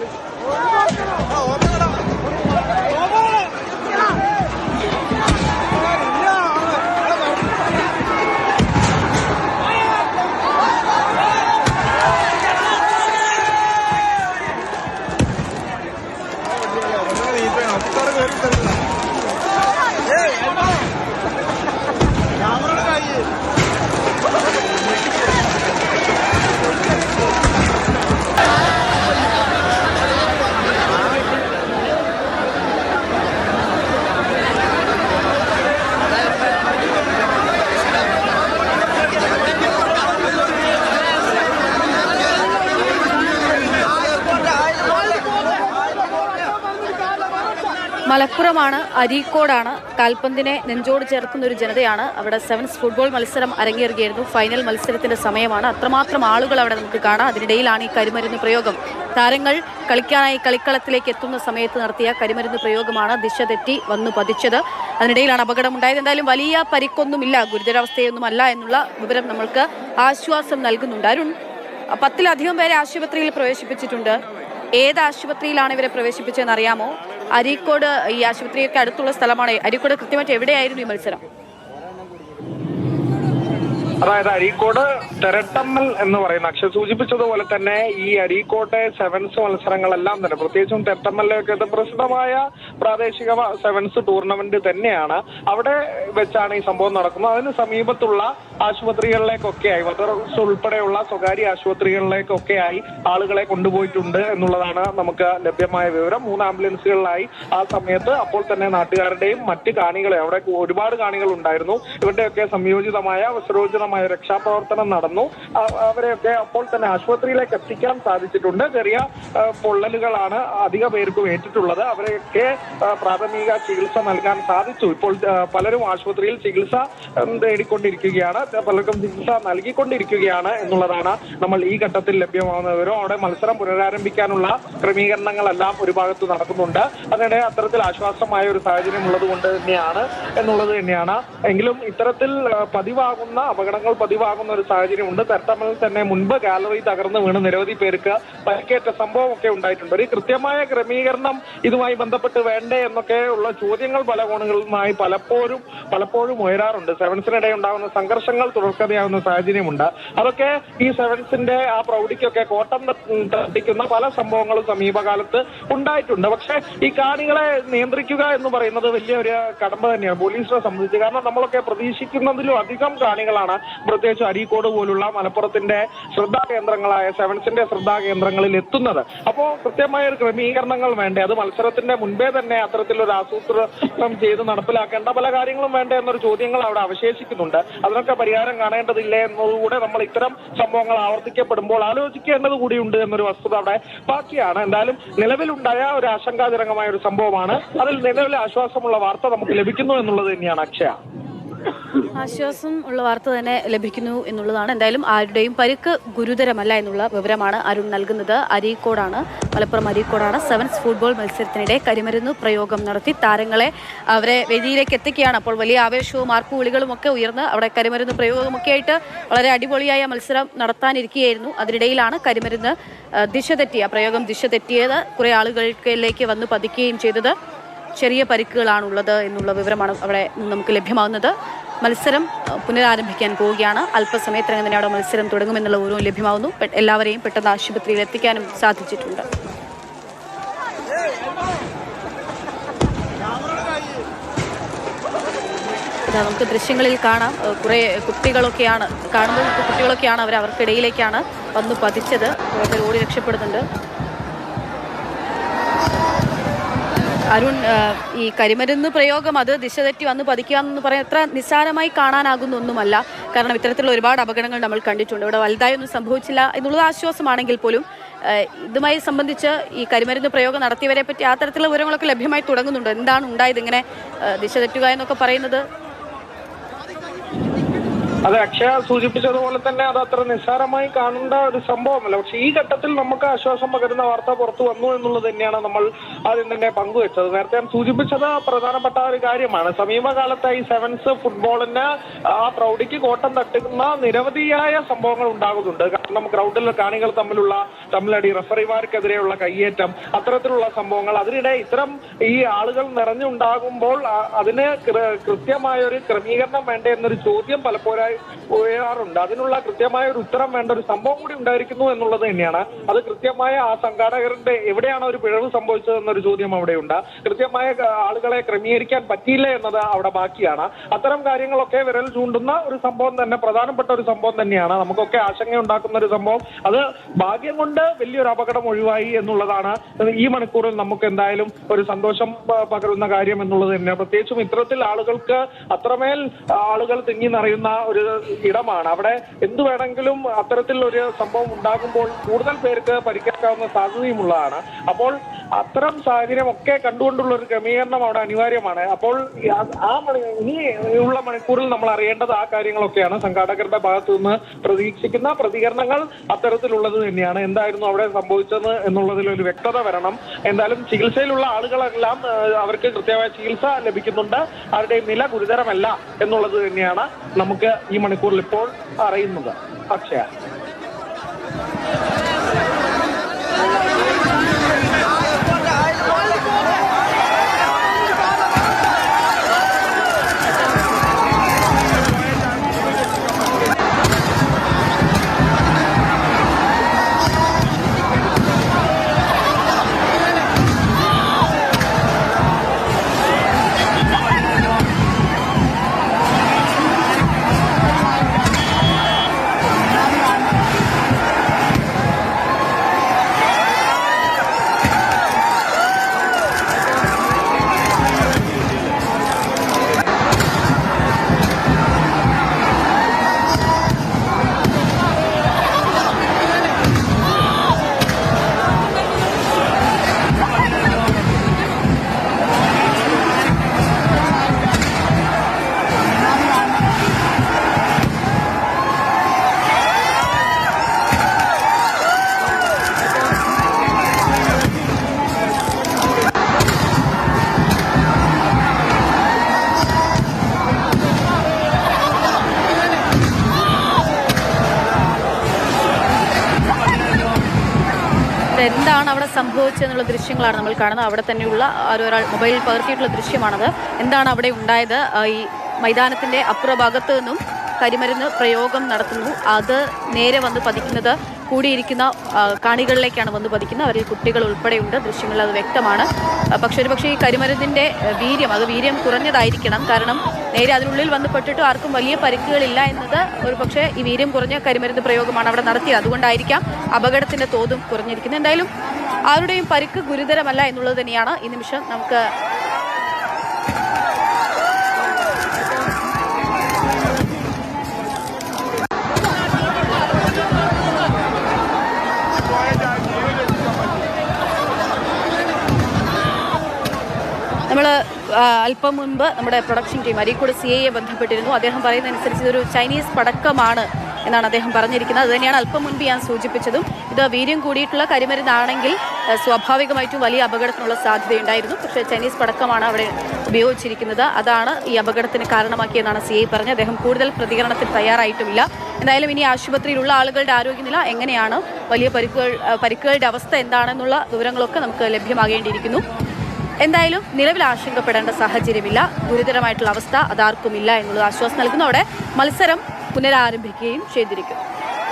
아, മലപ്പുറമാണ് അരീക്കോടാണ്. കാൽപന്തിനെ നെഞ്ചോട് ചേർക്കുന്ന ഒരു ജനതയാണ്. അവിടെ സെവൻസ് ഫുട്ബോൾ മത്സരം അരങ്ങേറുകയായിരുന്നു. ഫൈനൽ മത്സരത്തിന്റെ സമയമാണ്. അത്രമാത്രം ആളുകൾ അവിടെ നമുക്ക് കാണാം. അതിനിടയിലാണ് ഈ കരിമരുന്ന് പ്രയോഗം. താരങ്ങൾ കളിക്കാനായി കളിക്കളത്തിലേക്ക് എത്തുന്ന സമയത്ത് നടത്തിയ കരിമരുന്ന് പ്രയോഗമാണ് ദിശ തെറ്റി വന്നു പതിച്ചത്. അതിനിടയിലാണ് അപകടമുണ്ടായത്. എന്തായാലും വലിയ പരിക്കൊന്നുമില്ല. ഗുരുതരാവസ്ഥയൊന്നുമല്ല എന്നുള്ള വിവരം നമ്മൾക്ക് ആശ്വാസം നൽകുന്നുണ്ട്. അരുൺ പത്തിലധികം പേരെ ആശുപത്രിയിൽ പ്രവേശിപ്പിച്ചിട്ടുണ്ട്. ഏത് ആശുപത്രിയിലാണ് ഇവരെ പ്രവേശിപ്പിച്ചതെന്ന് അറിയാമോ? അരീക്കോട് ഈ ആശുപത്രിയൊക്കെ അടുത്തുള്ള സ്ഥലമാണ്. അരീക്കോട് കൃത്യമായിട്ട് എവിടെയായിരുന്നു ഈ മത്സരം? അതായത് അരീക്കോട് തെരട്ടമ്മൽ എന്ന് പറയുന്ന അക്ഷയ സൂചിപ്പിച്ചതുപോലെ തന്നെ ഈ അരീക്കോട്ടെ സെവൻസ് മത്സരങ്ങളെല്ലാം തന്നെ പ്രത്യേകിച്ചും തെരട്ടമ്മലിലൊക്കെ പ്രസിദ്ധമായ പ്രാദേശിക സെവൻസ് ടൂർണമെന്റ് തന്നെയാണ്. അവിടെ വെച്ചാണ് ഈ സംഭവം നടക്കുന്നത്. അതിന് സമീപത്തുള്ള ആശുപത്രികളിലേക്കൊക്കെയായി മദർസ് ഉൾപ്പെടെയുള്ള സ്വകാര്യ ആശുപത്രികളിലേക്കൊക്കെയായി ആളുകളെ കൊണ്ടുപോയിട്ടുണ്ട് എന്നുള്ളതാണ് നമുക്ക് ലഭ്യമായ വിവരം. മൂന്ന് ആംബുലൻസുകളിലായി ആ സമയത്ത് അപ്പോൾ തന്നെ നാട്ടുകാരുടെയും മറ്റ് കാണികളെ അവിടെ ഒരുപാട് കാണികൾ ഉണ്ടായിരുന്നു ഇവരുടെയൊക്കെ സംയോജിതമായ സ്വരോചിതമായ രക്ഷാപ്രവർത്തനം നടന്നു. അവരെയൊക്കെ അപ്പോൾ തന്നെ ആശുപത്രിയിലേക്ക് എത്തിക്കാൻ സാധിച്ചിട്ടുണ്ട്. ചെറിയ പൊള്ളലുകളാണ് അധിക പേർക്കും ഏറ്റിട്ടുള്ളത്. അവരെയൊക്കെ പ്രാഥമിക ചികിത്സ നൽകാൻ സാധിച്ചു. ഇപ്പോൾ പലരും ആശുപത്രിയിൽ ചികിത്സ തേടിക്കൊണ്ടിരിക്കുകയാണ്. പലർക്കും ചികിത്സ നൽകിക്കൊണ്ടിരിക്കുകയാണ് എന്നുള്ളതാണ് നമ്മൾ ഈ ഘട്ടത്തിൽ ലഭ്യമാകുന്ന വിവരം അവിടെ മത്സരം പുനരാരംഭിക്കാനുള്ള ക്രമീകരണങ്ങളെല്ലാം ഒരു ഭാഗത്ത് നടക്കുന്നുണ്ട്. അതിനിടെ അത്തരത്തിൽ ആശ്വാസമായ ഒരു സാഹചര്യം ഉള്ളത് കൊണ്ട് തന്നെയാണ് എന്നുള്ളത് തന്നെയാണ്. എങ്കിലും ഇത്തരത്തിൽ പതിവാകുന്ന അപകടങ്ങൾ പതിവാകുന്ന ഒരു സാഹചര്യമുണ്ട്. പെർട്ടമ്മിൽ തന്നെ മുൻപ് ഗാലറി തകർന്നു വീണ് നിരവധി പേർക്ക് പരിക്കേറ്റ സംഭവമൊക്കെ ഉണ്ടായിട്ടുണ്ട്. ഒരു കൃത്യമായ ക്രമീകരണം ഇതുമായി ബന്ധപ്പെട്ട് വേണ്ടേ എന്നൊക്കെ ഉള്ള ചോദ്യങ്ങൾ പല കോണുകളുമായി പലപ്പോഴും പലപ്പോഴും ഉയരാറുണ്ട്. സെവൻസിനിടെ ഉണ്ടാകുന്ന സംഘർഷങ്ങൾ തുടർക്കഥയാവുന്ന സാഹചര്യമുണ്ട്. അതൊക്കെ ഈ സെവൻസിന്റെ ആ പ്രൗഢിക്കൊക്കെ കോട്ടം തട്ടിക്കുന്ന പല സംഭവങ്ങളും സമീപകാലത്ത് ഉണ്ടായിട്ടുണ്ട്. പക്ഷേ ഈ കാണികളെ നിയന്ത്രിക്കുക എന്ന് പറയുന്നത് വലിയ ഒരു കടമ്പ തന്നെയാണ്. പോലീസിനെ സംബന്ധിച്ച്. കാരണം നമ്മളൊക്കെ പ്രതീക്ഷിക്കുന്നതിലും അധികം കാണികളാണ് പ്രത്യേകിച്ച് അരീക്കോട് പോലുള്ള മലപ്പുറത്തിന്റെ ശ്രദ്ധാ കേന്ദ്രങ്ങളായ സെവൻസിന്റെ ശ്രദ്ധാ കേന്ദ്രങ്ങളിൽ എത്തുന്നത്. അപ്പോൾ കൃത്യമായ ഒരു ക്രമീകരണങ്ങൾ വേണ്ടേ? അത് മത്സരത്തിന്റെ മുൻപേ തന്നെ അത്തരത്തിലൊരു ആസൂത്രണം ചെയ്ത് നടപ്പിലാക്കേണ്ട പല കാര്യങ്ങളും വേണ്ടേ എന്നൊരു ചോദ്യങ്ങൾ അവിടെ അവശേഷിക്കുന്നുണ്ട്. അതിനൊക്കെ പരിഹാരം കാണേണ്ടതില്ലേ എന്നതുകൂടെ നമ്മൾ ഇത്തരം സംഭവങ്ങൾ ആവർത്തിക്കപ്പെടുമ്പോൾ ആലോചിക്കേണ്ടത് കൂടിയുണ്ട് എന്നൊരു വസ്തുത അവിടെ ബാക്കിയാണ്. എന്തായാലും നിലവിലുണ്ടായ ഒരു ആശങ്കാജനകമായ ഒരു സംഭവമാണ്. അതിൽ നിലവിലെ ആശ്വാസമുള്ള വാർത്ത നമുക്ക് ലഭിക്കുന്നു എന്നുള്ളത് തന്നെയാണ് അക്ഷയ. ആശ്വാസം ഉള്ള വാർത്ത തന്നെ ലഭിക്കുന്നു എന്നുള്ളതാണ്. എന്തായാലും ആരുടെയും പരിക്ക് ഗുരുതരമല്ല എന്നുള്ള വിവരമാണ് അരുൺ നൽകുന്നത്. അരീക്കോടാണ് മലപ്പുറം അരീക്കോടാണ് സെവൻസ് ഫുട്ബോൾ മത്സരത്തിനിടെ കരിമരുന്ന് പ്രയോഗം നടത്തി താരങ്ങളെ അവരെ വേദിയിലേക്ക് എത്തിക്കുകയാണ്. അപ്പോൾ വലിയ ആവേശവും ആർപ്പുവിളികളും ഒക്കെ ഉയർന്ന് അവിടെ കരിമരുന്ന് പ്രയോഗമൊക്കെ ആയിട്ട് വളരെ അടിപൊളിയായ മത്സരം നടത്താനിരിക്കുകയായിരുന്നു. അതിനിടയിലാണ് കരിമരുന്ന് ദിശ തെറ്റിയ പ്രയോഗം ദിശ തെറ്റിയത് കുറേ ആളുകൾക്കിലേക്ക് വന്ന് പതിക്കുകയും ചെയ്തത്. ചെറിയ പരിക്കുകളാണുള്ളത് എന്നുള്ള വിവരമാണ് അവിടെ നമുക്ക് ലഭ്യമാകുന്നത്. മത്സരം പുനരാരംഭിക്കാൻ പോവുകയാണ്. അല്പസമയത്തിനകം തന്നെ അവിടെ മത്സരം തുടങ്ങുമെന്നുള്ള വിവരവും ലഭ്യമാവുന്നു. എല്ലാവരെയും പെട്ടെന്ന് ആശുപത്രിയിൽ എത്തിക്കാനും സാധിച്ചിട്ടുണ്ട്. നമുക്ക് ദൃശ്യങ്ങളിൽ കാണാം. കുറെ കുട്ടികളൊക്കെയാണ് കാണുമ്പോൾ കുട്ടികളൊക്കെയാണ് അവർ അവർക്കിടയിലേക്കാണ് വന്ന് പതിച്ചത്. ഓടി രക്ഷപ്പെടുന്നുണ്ട്. അരുൺ ഈ കരിമരുന്ന് പ്രയോഗം അത് ദിശ തെറ്റി വന്ന് പതിക്കുക എന്ന് പറയാൻ എത്ര നിസ്സാരമായി കാണാനാകുന്ന ഒന്നുമല്ല. കാരണം ഇത്തരത്തിലുള്ള ഒരുപാട് അപകടങ്ങൾ നമ്മൾ കണ്ടിട്ടുണ്ട്. ഇവിടെ വലുതായി ഒന്നും സംഭവിച്ചില്ല എന്നുള്ളത് ആശ്വാസമാണെങ്കിൽ പോലും ഇതുമായി സംബന്ധിച്ച് ഈ കരിമരുന്ന് പ്രയോഗം നടത്തിയവരെ പറ്റി ആ തരത്തിലുള്ള വിവരങ്ങളൊക്കെ ലഭ്യമായി തുടങ്ങുന്നുണ്ട്. എന്താണ് ഉണ്ടായത്? ഇങ്ങനെ ദിശ തെറ്റുക എന്നൊക്കെ പറയുന്നത് അതെ അക്ഷയ സൂചിപ്പിച്ചതുപോലെ തന്നെ അത് അത്ര നിസ്സാരമായി കാണേണ്ട ഒരു സംഭവമല്ല. പക്ഷെ ഈ ഘട്ടത്തിൽ നമുക്ക് ആശ്വാസം പകരുന്ന വാർത്ത പുറത്തു വന്നു എന്നുള്ളത് തന്നെയാണ് നമ്മൾ ആദ്യം തന്നെ പങ്കുവെച്ചത്. നേരത്തെ ഞാൻ സൂചിപ്പിച്ചത് പ്രധാനപ്പെട്ട ഒരു കാര്യമാണ്. സമീപകാലത്തായി സെവൻസ് ഫുട്ബോളിന് ആ പ്രൗഢിക്ക് കോട്ടം തട്ടുന്ന നിരവധിയായ സംഭവങ്ങൾ ഉണ്ടാകുന്നുണ്ട്. കാരണം ഗ്രൗണ്ടിൽ കാണികൾ തമ്മിലുള്ള തമ്മിലടി റഫറിമാർക്കെതിരെയുള്ള കയ്യേറ്റം അത്തരത്തിലുള്ള സംഭവങ്ങൾ. അതിനിടെ ഇത്തരം ഈ ആളുകൾ നിറഞ്ഞുണ്ടാകുമ്പോൾ അതിന് കൃത്യമായ ഒരു ക്രമീകരണം വേണ്ടേ എന്നൊരു ചോദ്യം പലപ്പോഴായി ഉയരാറുണ്ട് അതിനുള്ള കൃത്യമായ ഒരു ഉത്തരം വേണ്ട ഒരു സംഭവം കൂടി ഉണ്ടായിരിക്കുന്നു എന്നുള്ളത് തന്നെയാണ്. അത് കൃത്യമായ ആ സംഘാടകരുടെ എവിടെയാണ് ഒരു പിഴവ് സംഭവിച്ചത് എന്നൊരു ചോദ്യം അവിടെയുണ്ട്. കൃത്യമായ ആളുകളെ ക്രമീകരിക്കാൻ പറ്റിയില്ല എന്നത് അവിടെ ബാക്കിയാണ്. അത്തരം കാര്യങ്ങളൊക്കെ വിരൽ ചൂണ്ടുന്ന ഒരു സംഭവം തന്നെ പ്രധാനപ്പെട്ട ഒരു സംഭവം തന്നെയാണ്. നമുക്കൊക്കെ ആശങ്കയുണ്ടാക്കുന്ന ഒരു സംഭവം. അത് ഭാഗ്യം കൊണ്ട് വലിയൊരു അപകടം ഒഴിവായി എന്നുള്ളതാണ്. ഈ മണിക്കൂറിൽ നമുക്ക് എന്തായാലും ഒരു സന്തോഷം പകരുന്ന കാര്യം എന്നുള്ളത് തന്നെയാണ് പ്രത്യേകിച്ചും ഇത്തരത്തിൽ ആളുകൾക്ക് അത്രമേൽ ആളുകൾ തിങ്ങി നിറയുന്ന ഒരു ഇടമാണ്. അവിടെ എന്ത് വേണമെങ്കിലും അത്തരത്തിൽ ഒരു സംഭവം ഉണ്ടാകുമ്പോൾ കൂടുതൽ പേർക്ക് പരിക്കേൽക്കാവുന്ന സാധ്യതയുമുള്ളതാണ്. അപ്പോൾ അത്തരം സാഹചര്യം ഒക്കെ കണ്ടുകൊണ്ടുള്ള ഒരു ക്രമീകരണം അവിടെ അനിവാര്യമാണ്. അപ്പോൾ ആ- ആ മണി ഇനി ഉള്ള മണിക്കൂറിൽ നമ്മൾ അറിയേണ്ടത് ആ കാര്യങ്ങളൊക്കെയാണ്. സംഘാടകരുടെ ഭാഗത്തു നിന്ന് പ്രതീക്ഷിക്കുന്ന പ്രതികരണങ്ങൾ അത്തരത്തിലുള്ളത് തന്നെയാണ്. എന്തായിരുന്നു അവിടെ സംഭവിച്ചത് എന്നുള്ളതിൽ ഒരു വ്യക്തത വരണം. എന്തായാലും ചികിത്സയിലുള്ള ആളുകളെല്ലാം അവർക്ക് കൃത്യമായ ചികിത്സ ലഭിക്കുന്നുണ്ട്. അവരുടെ നില ഗുരുതരമല്ല എന്നുള്ളത് തന്നെയാണ് നമുക്ക് ഈ മണിക്കൂറിൽ ഇപ്പോൾ അറിയുന്നത്. അക്ഷയ. എന്താണ് അവിടെ സംഭവിച്ചതെന്നുള്ള ദൃശ്യങ്ങളാണ് നമ്മൾ കാണുന്നത്. അവിടെ തന്നെയുള്ള ഒരാൾ മൊബൈലിൽ പകർത്തിയിട്ടുള്ള ദൃശ്യമാണത്. എന്താണ് അവിടെ ഉണ്ടായത്? ഈ മൈതാനത്തിന്റെ അപ്പുറ ഭാഗത്തു നിന്നും കരിമരുന്ന് പ്രയോഗം നടത്തുന്നു. അത് നേരെ വന്ന് പതിക്കുന്നത് കൂടിയിരിക്കുന്ന കാണികളിലേക്കാണ് വന്ന് പതിക്കുന്നത്. അവരിൽ കുട്ടികൾ ഉൾപ്പെടെയുണ്ട്. ദൃശ്യങ്ങളിൽ അത് വ്യക്തമാണ്. പക്ഷെ ഒരു ഈ കരിമരുന്നിന്റെ വീര്യം അത് വീര്യം കുറഞ്ഞതായിരിക്കണം. കാരണം നേരെ അതിനുള്ളിൽ വന്ന് പെട്ടിട്ട് ആർക്കും വലിയ പരിക്കുകളില്ല എന്നത് ഒരു പക്ഷേ ഈ വീര്യം കുറഞ്ഞ കരിമരുന്ന് പ്രയോഗമാണ് അവിടെ നടത്തിയത്. അതുകൊണ്ടായിരിക്കാം അപകടത്തിന്റെ തോതും കുറഞ്ഞിരിക്കുന്നത്. എന്തായാലും ആരുടെയും പരിക്ക് ഗുരുതരമല്ല എന്നുള്ളത് തന്നെയാണ്. ഈ നിമിഷം നമുക്ക് നമ്മൾ അല്പം മുൻപ് നമ്മുടെ പ്രൊഡക്ഷൻ ടീം അരീക്കോട് സി ഐയെ ബന്ധപ്പെട്ടിരുന്നു. അദ്ദേഹം പറയുന്നതനുസരിച്ച് ഇതൊരു ചൈനീസ് പടക്കമാണ് എന്നാണ് അദ്ദേഹം പറഞ്ഞിരിക്കുന്നത്. അതുതന്നെയാണ് അല്പം മുൻപ് ഞാൻ സൂചിപ്പിച്ചതും. ഇത് വീര്യം കൂടിയിട്ടുള്ള കരിമരുന്നാണെങ്കിൽ സ്വാഭാവികമായിട്ടും വലിയ അപകടത്തിനുള്ള സാധ്യതയുണ്ടായിരുന്നു. പക്ഷേ ചൈനീസ് പടക്കമാണ് അവിടെ ഉപയോഗിച്ചിരിക്കുന്നത്. അതാണ് ഈ അപകടത്തിന് കാരണമാക്കിയെന്നാണ് സി ഐ പറഞ്ഞത്. അദ്ദേഹം കൂടുതൽ പ്രതികരണത്തിൽ തയ്യാറായിട്ടുമില്ല. എന്തായാലും ഇനി ആശുപത്രിയിലുള്ള ആളുകളുടെ ആരോഗ്യനില എങ്ങനെയാണ്? വലിയ പരിക്കുകൾ പരിക്കുകളുടെ അവസ്ഥ എന്താണെന്നുള്ള വിവരങ്ങളൊക്കെ നമുക്ക് ലഭ്യമാകേണ്ടിയിരിക്കുന്നു. എന്തായാലും നിലവിൽ ആശങ്കപ്പെടേണ്ട സാഹചര്യമില്ല. ഗുരുതരമായിട്ടുള്ള അവസ്ഥ അതാർക്കുമില്ല എന്നുള്ളത് ആശ്വാസം നൽകുന്നതോടെ മത്സരം പുനരാരംഭിക്കുകയും ചെയ്തിരിക്കും.